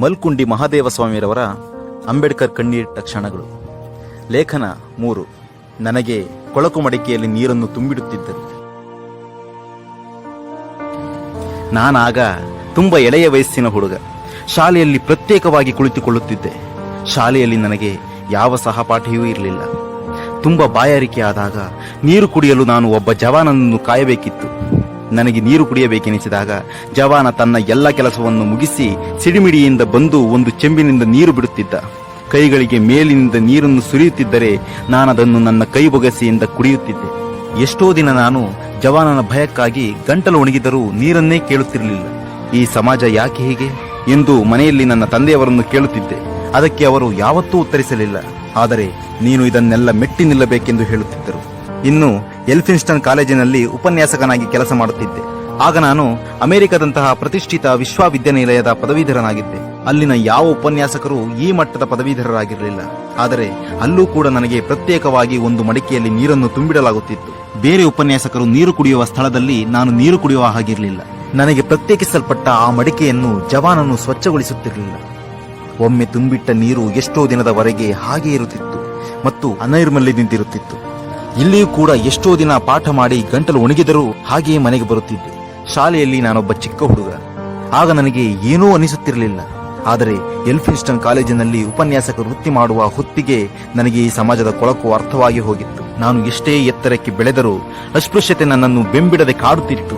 ಮಲ್ಕುಂಡಿ ಮಹಾದೇವ ಸ್ವಾಮಿರವರ ಅಂಬೇಡ್ಕರ್ ಕಣ್ಣೀರಿಟ್ಟ ಕ್ಷಣಗಳು ಲೇಖನ ಮೂರು. ನನಗೆ ಕೊಳಕು ಮಡಿಕೆಯಲ್ಲಿ ನೀರನ್ನು ತುಂಬಿಡುತ್ತಿದ್ದರು. ನಾನಾಗ ತುಂಬ ಎಳೆಯ ವಯಸ್ಸಿನ ಹುಡುಗ. ಶಾಲೆಯಲ್ಲಿ ಪ್ರತ್ಯೇಕವಾಗಿ ಕುಳಿತುಕೊಳ್ಳುತ್ತಿದ್ದೆ. ಶಾಲೆಯಲ್ಲಿ ನನಗೆ ಯಾವ ಸಹಪಾಠಿಯೂ ಇರಲಿಲ್ಲ. ತುಂಬ ಬಾಯಾರಿಕೆ ಆದಾಗ ನೀರು ಕುಡಿಯಲು ನಾನು ಒಬ್ಬ ಜವಾನನನ್ನು ಕಾಯಬೇಕಿತ್ತು. ನನಗೆ ನೀರು ಕುಡಿಯಬೇಕೆನಿಸಿದಾಗ ಜವಾನ ತನ್ನ ಎಲ್ಲ ಕೆಲಸವನ್ನು ಮುಗಿಸಿ ಸಿಡಿಮಿಡಿಯಿಂದ ಬಂದು ಒಂದು ಚೆಂಬಿನಿಂದ ನೀರು ಬಿಡುತ್ತಿದ್ದ. ಕೈಗಳಿಗೆ ಮೇಲಿನಿಂದ ನೀರನ್ನು ಸುರಿಯುತ್ತಿದ್ದರೆ ನಾನದನ್ನು ನನ್ನ ಕೈ ಬೊಗಸೆಯಿಂದ ಕುಡಿಯುತ್ತಿದ್ದೆ. ಎಷ್ಟೋ ದಿನ ನಾನು ಜವಾನನ ಭಯಕ್ಕಾಗಿ ಗಂಟಲು ಒಣಗಿದರೂ ನೀರನ್ನೇ ಕೇಳುತ್ತಿರಲಿಲ್ಲ. ಈ ಸಮಾಜ ಯಾಕೆ ಹೀಗೆ? ಎಂದು ಮನೆಯಲ್ಲಿ ನನ್ನ ತಂದೆಯವರನ್ನು ಕೇಳುತ್ತಿದ್ದೆ. ಅದಕ್ಕೆ ಅವರು ಯಾವತ್ತೂ ಉತ್ತರಿಸಲಿಲ್ಲ. ಆದರೆ ನೀನು ಇದನ್ನೆಲ್ಲ ಮೆಟ್ಟಿ ನಿಲ್ಲಬೇಕೆಂದು ಹೇಳುತ್ತಿದ್ದರು. ಇನ್ನು ಎಲ್ಫಿನ್ಸ್ಟನ್ ಕಾಲೇಜಿನಲ್ಲಿ ಉಪನ್ಯಾಸಕನಾಗಿ ಕೆಲಸ ಮಾಡುತ್ತಿದ್ದೆ. ಆಗ ನಾನು ಅಮೆರಿಕದಂತಹ ಪ್ರತಿಷ್ಠಿತ ವಿಶ್ವವಿದ್ಯಾನಿಲಯದ ಪದವೀಧರನಾಗಿದ್ದೆ. ಅಲ್ಲಿನ ಯಾವ ಉಪನ್ಯಾಸಕರು ಈ ಮಟ್ಟದ ಪದವೀಧರರಾಗಿರಲಿಲ್ಲ. ಆದರೆ ಅಲ್ಲೂ ಕೂಡ ನನಗೆ ಪ್ರತ್ಯೇಕವಾಗಿ ಒಂದು ಮಡಿಕೆಯಲ್ಲಿ ನೀರನ್ನು ತುಂಬಿಡಲಾಗುತ್ತಿತ್ತು. ಬೇರೆ ಉಪನ್ಯಾಸಕರು ನೀರು ಕುಡಿಯುವ ಸ್ಥಳದಲ್ಲಿ ನಾನು ನೀರು ಕುಡಿಯುವ ಹಾಗಿರಲಿಲ್ಲ. ನನಗೆ ಪ್ರತ್ಯೇಕಿಸಲ್ಪಟ್ಟ ಆ ಮಡಿಕೆಯನ್ನು ಜವಾನನ್ನು ಸ್ವಚ್ಛಗೊಳಿಸುತ್ತಿರಲಿಲ್ಲ. ಒಮ್ಮೆ ತುಂಬಿಟ್ಟ ನೀರು ಎಷ್ಟೋ ದಿನದವರೆಗೆ ಹಾಗೆ ಇರುತ್ತಿತ್ತು. ಮತ್ತು ಅನೈರ್ಮಲ್ಯದಿಂದಿರುತ್ತಿತ್ತು. ಇಲ್ಲಿಯೂ ಕೂಡ ಎಷ್ಟೋ ದಿನ ಪಾಠ ಮಾಡಿ ಗಂಟಲು ಒಣಗಿದರೂ ಹಾಗೆಯೇ ಮನೆಗೆ ಬರುತ್ತಿದ್ದೆ. ಶಾಲೆಯಲ್ಲಿ ನಾನೊಬ್ಬ ಚಿಕ್ಕ ಹುಡುಗ. ಆಗ ನನಗೆ ಏನೂ ಅನಿಸುತ್ತಿರಲಿಲ್ಲ. ಆದರೆ ಎಲ್ಫಿನ್ಸ್ಟನ್ ಕಾಲೇಜಿನಲ್ಲಿ ಉಪನ್ಯಾಸಕ ವೃತ್ತಿ ಮಾಡುವ ಹೊತ್ತಿಗೆ ನನಗೆ ಈ ಸಮಾಜದ ಕೊಳಕು ಅರ್ಥವಾಗಿ ಹೋಗಿತ್ತು. ನಾನು ಎಷ್ಟೇ ಎತ್ತರಕ್ಕೆ ಬೆಳೆದರೂ ಅಸ್ಪೃಶ್ಯತೆ ನನ್ನನ್ನು ಬೆಂಬಿಡದೆ ಕಾಡುತ್ತಿತ್ತು.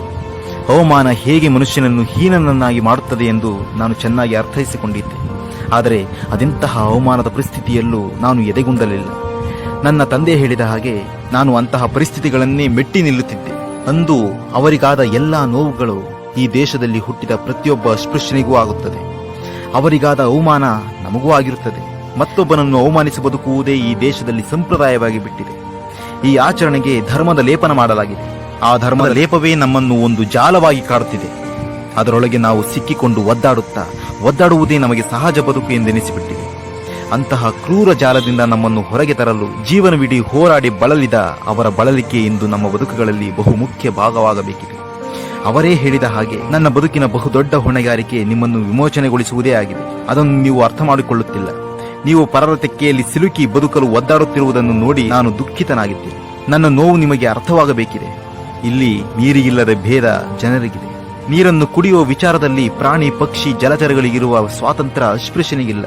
ಅವಮಾನ ಹೇಗೆ ಮನುಷ್ಯನನ್ನು ಹೀನನನ್ನಾಗಿ ಮಾಡುತ್ತದೆ ಎಂದು ನಾನು ಚೆನ್ನಾಗಿ ಅರ್ಥೈಸಿಕೊಂಡಿದ್ದೆ. ಆದರೆ ಅದೆಂತಹ ಅವಮಾನದ ಪರಿಸ್ಥಿತಿಯಲ್ಲೂ ನಾನು ಎದೆಗುಂದಲಿಲ್ಲ. ನನ್ನ ತಂದೆ ಹೇಳಿದ ಹಾಗೆ ನಾನು ಅಂತಹ ಪರಿಸ್ಥಿತಿಗಳನ್ನೇ ಮೆಟ್ಟಿ ನಿಲ್ಲುತ್ತಿದ್ದೆ. ಅಂದು ಅವರಿಗಾದ ಎಲ್ಲಾ ನೋವುಗಳು ಈ ದೇಶದಲ್ಲಿ ಹುಟ್ಟಿದ ಪ್ರತಿಯೊಬ್ಬ ಅಸ್ಪೃಶ್ಯನಿಗೂ ಆಗುತ್ತದೆ. ಅವರಿಗಾದ ಅವಮಾನ ನಮಗೂ ಆಗಿರುತ್ತದೆ. ಮತ್ತೊಬ್ಬನನ್ನು ಅವಮಾನಿಸಿ ಬದುಕುವುದೇ ಈ ದೇಶದಲ್ಲಿ ಸಂಪ್ರದಾಯವಾಗಿ ಬಿಟ್ಟಿದೆ. ಈ ಆಚರಣೆಗೆ ಧರ್ಮದ ಲೇಪನ ಮಾಡಲಾಗಿದೆ. ಆ ಧರ್ಮದ ಲೇಪವೇ ನಮ್ಮನ್ನು ಒಂದು ಜಾಲವಾಗಿ ಕಾಡುತ್ತಿದೆ. ಅದರೊಳಗೆ ನಾವು ಸಿಕ್ಕಿಕೊಂಡು ಒದ್ದಾಡುತ್ತಾ, ಒದ್ದಾಡುವುದೇ ನಮಗೆ ಸಹಜ ಬದುಕು ಎಂದೆನಿಸಿಬಿಟ್ಟಿದೆ. ಅಂತಹ ಕ್ರೂರ ಜಾಲದಿಂದ ನಮ್ಮನ್ನು ಹೊರಗೆ ತರಲು ಜೀವನವಿಡೀ ಹೋರಾಡಿ ಬಳಲಿದ ಅವರ ಬಳಲಿಕೆ ಇಂದು ನಮ್ಮ ಬದುಕುಗಳಲ್ಲಿ ಬಹು ಮುಖ್ಯ ಭಾಗವಾಗಬೇಕಿದೆ. ಅವರೇ ಹೇಳಿದ ಹಾಗೆ ನನ್ನ ಬದುಕಿನ ಬಹುದೊಡ್ಡ ಹೊಣೆಗಾರಿಕೆ ನಿಮ್ಮನ್ನು ವಿಮೋಚನೆಗೊಳಿಸುವುದೇ ಆಗಿದೆ. ಅದನ್ನು ನೀವು ಅರ್ಥ ಮಾಡಿಕೊಳ್ಳುತ್ತಿಲ್ಲ. ನೀವು ಪರರ ತೆಕ್ಕೆಯಲ್ಲಿ ಸಿಲುಕಿ ಬದುಕಲು ಒದ್ದಾಡುತ್ತಿರುವುದನ್ನು ನೋಡಿ ನಾನು ದುಃಖಿತನಾಗಿದ್ದೇನೆ ನನ್ನ ನೋವು ನಿಮಗೆ ಅರ್ಥವಾಗಬೇಕಿದೆ. ಇಲ್ಲಿ ನೀರಿಗಿಲ್ಲದ ಭೇದ ಜನರಿಗಿದೆ. ನೀರನ್ನು ಕುಡಿಯುವ ವಿಚಾರದಲ್ಲಿ ಪ್ರಾಣಿ ಪಕ್ಷಿ ಜಲಚರಗಳಿಗಿರುವ ಸ್ವಾತಂತ್ರ್ಯ ಅಸ್ಪೃಶ್ಯನಿಗಿಲ್ಲ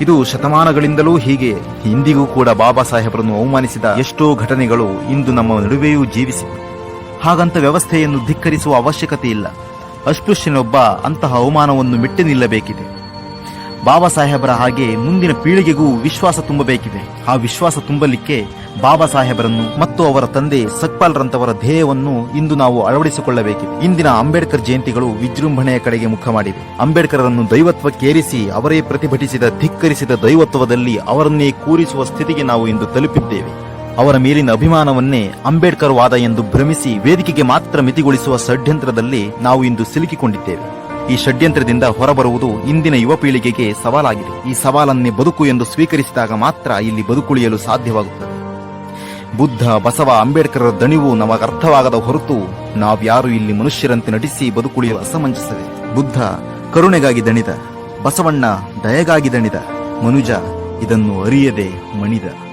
ಇದು ಶತಮಾನಗಳಿಂದಲೂ ಹೀಗೆ. ಇಂದಿಗೂ ಕೂಡ ಬಾಬಾ ಸಾಹೇಬರನ್ನು ಅವಮಾನಿಸಿದ ಎಷ್ಟೋ ಘಟನೆಗಳು ಇಂದು ನಮ್ಮ ನಡುವೆಯೂ ಜೀವಿಸಿವೆ. ಹಾಗಂತ ವ್ಯವಸ್ಥೆಯನ್ನು ಧಿಕ್ಕರಿಸುವ ಅವಶ್ಯಕತೆ ಇಲ್ಲ ಅಸ್ಪೃಶ್ಯನೊಬ್ಬ ಅಂತಹ ಅವಮಾನವನ್ನು ಮೆಟ್ಟಿ ನಿಲ್ಲಬೇಕಿದೆ. ಬಾಬಾ ಸಾಹೇಬರ ಹಾಗೆ ಮುಂದಿನ ಪೀಳಿಗೆಗೂ ವಿಶ್ವಾಸ ತುಂಬಬೇಕಿದೆ. ಆ ವಿಶ್ವಾಸ ತುಂಬಲಿಕ್ಕೆ ಬಾಬಾ ಸಾಹೇಬರನ್ನು ಮತ್ತು ಅವರ ತಂದೆ ಸಕ್ಪಾಲ್ರಂತವರ ಧ್ಯೇಯವನ್ನು ಇಂದು ನಾವು ಅಳವಡಿಸಿಕೊಳ್ಳಬೇಕಿದೆ. ಇಂದಿನ ಅಂಬೇಡ್ಕರ್ ಜಯಂತಿಗಳು ವಿಜೃಂಭಣೆಯ ಕಡೆಗೆ ಮುಖ ಮಾಡಿವೆ. ಅಂಬೇಡ್ಕರನ್ನು ದೈವತ್ವಕ್ಕೇರಿಸಿ ಅವರೇ ಪ್ರತಿಭಟಿಸಿದ, ಧಿಕ್ಕರಿಸಿದ ದೈವತ್ವದಲ್ಲಿ ಅವರನ್ನೇ ಕೂರಿಸುವ ಸ್ಥಿತಿಗೆ ನಾವು ಇಂದು ತಲುಪಿದ್ದೇವೆ. ಅವರ ಮೇಲಿನ ಅಭಿಮಾನವನ್ನೇ ಅಂಬೇಡ್ಕರ್ ವಾದ ಎಂದು ಭ್ರಮಿಸಿ ವೇದಿಕೆಗೆ ಮಾತ್ರ ಮಿತಿಗೊಳಿಸುವ ಷಡ್ಯಂತ್ರದಲ್ಲಿ ನಾವು ಇಂದು ಸಿಲುಕಿಕೊಂಡಿದ್ದೇವೆ. ಈ ಷಡ್ಯಂತ್ರದಿಂದ ಹೊರಬರುವುದು ಇಂದಿನ ಯುವ ಪೀಳಿಗೆಗೆ ಸವಾಲಾಗಿದೆ. ಈ ಸವಾಲನ್ನೇ ಬದುಕು ಎಂದು ಸ್ವೀಕರಿಸಿದಾಗ ಮಾತ್ರ ಇಲ್ಲಿ ಬದುಕುಳಿಯಲು ಸಾಧ್ಯವಾಗುತ್ತದೆ. ಬುದ್ಧ, ಬಸವ, ಅಂಬೇಡ್ಕರರ ದಣಿವು ನಮಗರ್ಥವಾಗದ ಹೊರತು ನಾವ್ಯಾರು ಇಲ್ಲಿ ಮನುಷ್ಯರಂತೆ ನಟಿಸಿ ಬದುಕುಳಿಯಲು ಅಸಮಂಜಸವೇ? ಬುದ್ಧ, ಕರುಣೆಗಾಗಿ ದಣಿದ. ಬಸವಣ್ಣ, ದಯೆಗಾಗಿ ದಣಿದ. ಮನುಜ, ಇದನ್ನು ಅರಿಯದೆ ಮಣಿದ.